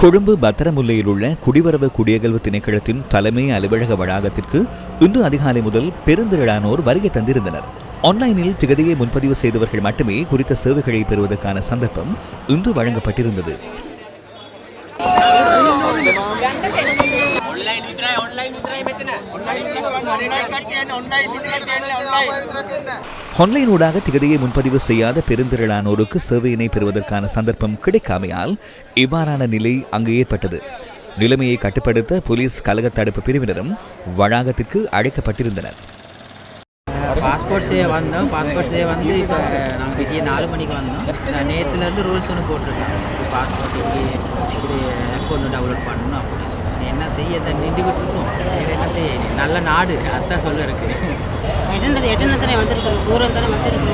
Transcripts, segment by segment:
கொழும்பு பத்திரமுல்லையில் உள்ள குடிவரவு குடியகல்வு திணைக்களத்தின் தலைமை அலுவலக வளாகத்திற்கு இன்று அதிகாலை முதல் பெருந்திரளானோர் வருகை தந்திருந்தனர். ஆன்லைனில் திகதியை முன்பதிவு செய்தவர்கள் மட்டுமே குறித்த சேவைகளை பெறுவதற்கான சந்தர்ப்பம் இன்று வழங்கப்பட்டிருந்தது. ඔන්ලයින් විතරයි ඔන්ලයින් විතරයි මෙතන ඔන්ලයින් කට්ටියන් ඔන්ලයින් විතරයි ஆன்லைன் ஊடாக திகதியை முன்பதிவு செய்யாத பெருந்திரளானோருக்கு சேவையினை பெறுவதற்கான சந்தர்ப்பம் கிடைக்காமையால் இவ்வாறான நிலை அங்கு ஏற்பட்டது நிலைமையை கட்டுப்படுத்த போலீஸ் கலக தடுப்பு பிரிவினரும் வளாகத்திற்கு அழைக்கப்பட்டிருந்தனர் பாஸ்போர்ட் சேவை வந்தோம் பாஸ்போர்ட் சேவை வந்து இப்போ நாங்கள் விடிய நாலு மணிக்கு வந்தோம் நான் நேற்றுலேருந்து ரூல்ஸ் ஒன்று போட்டிருக்கேன் இப்படி பாஸ்போர்ட் இப்படி இப்படி அக்கௌண்ட் டவுன்லோட் பண்ணணும் அப்படி என்ன செய்ய தான் நின்றுக்கிட்டு இருக்கோம். வேறு என்ன செய்ய நல்ல நாடு அதான் சொல்ல இருக்கு. எட்டுனது எட்டுன தானே வந்திருக்கிறோம் தூரம் தானே வந்திருக்கிறோம்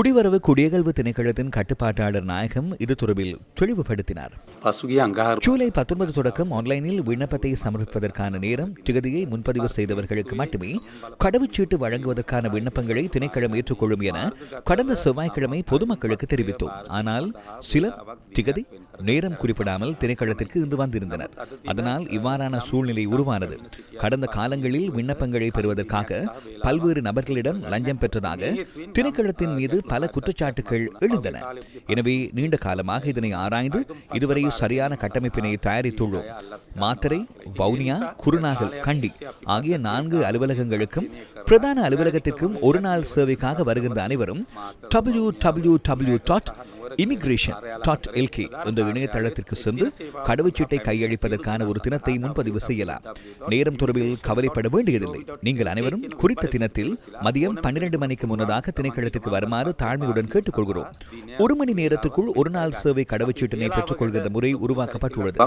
குடிவரவு குடியகல்வு திணைக்களத்தின் கட்டுப்பாட்டாளர் நாயகம் இது தொடர்பில் தெளிவுபடுத்தினார். ஜூலை பத்தொன்பது தொடக்கம் ஆன்லைனில் விண்ணப்பத்தை சமர்ப்பிப்பதற்கான நேரம் திகதியை முன்பதிவு செய்தவர்களுக்கு மட்டுமே கடவுச்சீட்டு வழங்குவதற்கான விண்ணப்பங்களை திணைக்களம் ஏற்றுக்கொள்ளும் என கடந்த செவ்வாய்க்கிழமை பொதுமக்களுக்கு தெரிவித்தோம். ஆனால் சிலர் திகதி நேரம் குறிப்பிடாமல் திணைக்களத்திற்கு இன்று வந்திருந்தனர். அதனால் இவ்வாறான சூழ்நிலை உருவானது. கடந்த காலங்களில் விண்ணப்பங்களை பெறுவதற்காக பல்வேறு நபர்களிடம் லஞ்சம் பெற்றதாக திணைக்களத்தின் மீது பல குற்றச்சாட்டுகள் எழுந்தன. எனவே நீண்ட காலமாக இதனை ஆராய்ந்து இதுவரை சரியான கட்டமைப்பினை தயாரித்துள்ளோம். மாத்தரை வவுனியா குருநாகல் கண்டி ஆகிய நான்கு அலுவலகங்களுக்கும் பிரதான அலுவலகத்திற்கும் ஒரு நாள் சேவைக்காக வருகின்ற அனைவரும் W W W dot immigration dot LK என்ற இணையதளத்திற்கு சென்று கடவுச்சீட்டை கையளிப்பதற்கான ஒரு தினத்தை முன்பதிவு செய்யலாம் நேரம் தொடர்பில் கவலைப்பட வேண்டியதில்லை நீங்கள் அனைவரும் குறித்த தினத்தில் மதியம் பன்னிரண்டு மணிக்கு முன்னதாக திணைக்களத்திற்கு வருமாறு தாழ்மையுடன் கேட்டுக்கொள்கிறோம் ஒரு மணி நேரத்துக்குள் ஒரு நாள் சேவை கடவுச்சீட்டினை பெற்றுக் கொள்கின்ற முறை உருவாக்கப்பட்டுள்ளது